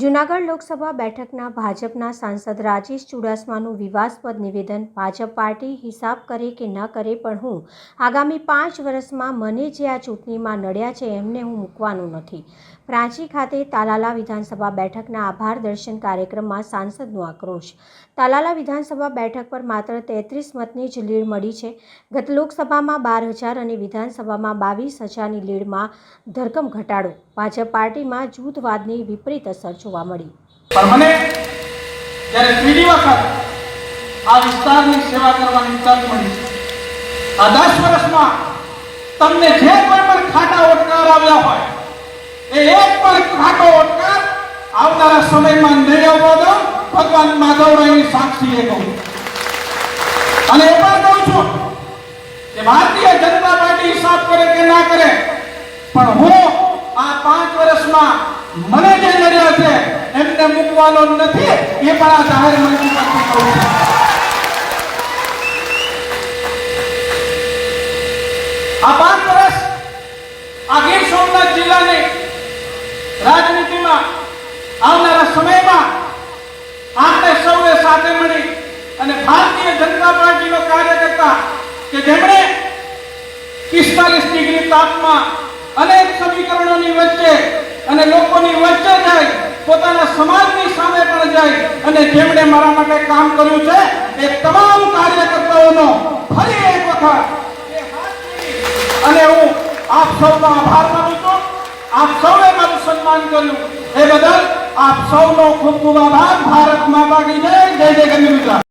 જૂનાગઢ લોકસભા બેઠકના ભાજપના સાંસદ રાજેશ ચુડાસમાનું વિવાદસ્પદ નિવેદન ભાજપ પાર્ટી હિસાબ કરે કે ન કરે પણ હું આગામી પાંચ વર્ષમાં મને જે આ ચૂંટણીમાં નડ્યા છે એમને હું મૂકવાનો નથી. પ્રાંચી ખાતે તાલાલા વિધાનસભા બેઠકના આભાર દર્શન કાર્યક્રમમાં સાંસદનો આક્રોશ. તાલાલા વિધાનસભા બેઠક પર માત્ર તેત્રીસ મતની જ લીડ મળી છે. ગત લોકસભામાં બાર હજાર અને વિધાનસભામાં બાવીસ હજારની લીડમાં ધરકમ ઘટાડો. ભાજપ પાર્ટીમાં જૂથવાદની વિપરીત અસર જોવા મળી. પણ મને જ્યારે ત્રીજી વખત આ વિસ્તારની સેવા કરવાની તક મળી, આ દસ વર્ષમાં તમને જે કોઈ પણ ખાટા ઓટકાર આવ્યા હોય, એ એક પણ ખાટો ઓટકાર આવનારા સમયમાં નહીં આવવા દો ભગવાન માધવરાયની સાક્ષીએ કહું. અને એ પણ કહું છું કે ભારતીય જનતા પાર્ટી હિસાબ કરે કે ના કરે, પણ હું આ પાંચ વર્ષમાં મને જે મળ્યો છે, એમને મૂકવાનો નથી. એ પણ આ જાહેર મંચ પરથી કહું છું. આ પાંચ વર્ષ આ ગીર સોમનાથ જિલ્લાની રાજનીતિમાં, આવનારા સમયમાં આપણે સૌએ સાથે મળી અને ભારતીય જનતા પાર્ટીનો કાર્યકર્તા કે જેમણે પિસ્તાલીસ ડિગ્રી તાપમાં અનેક સમીકરણોની વચ્ચે અને લોકોની વચ્ચે જાય પોતાના સામે પણ જાય અને જેમણે મારા માટે કામ કર્યું છે, એ તમામ કાર્યકર્તાઓનો ફરી એક વખત અને હું આપ સૌનો આભાર માનું છું. આપ સૌએ મારું સન્માન કર્યું. એ બદલ આપ સૌનો ખૂબ ખૂબ આભાર. ભારત માતા કી જય. જય જય ગંગ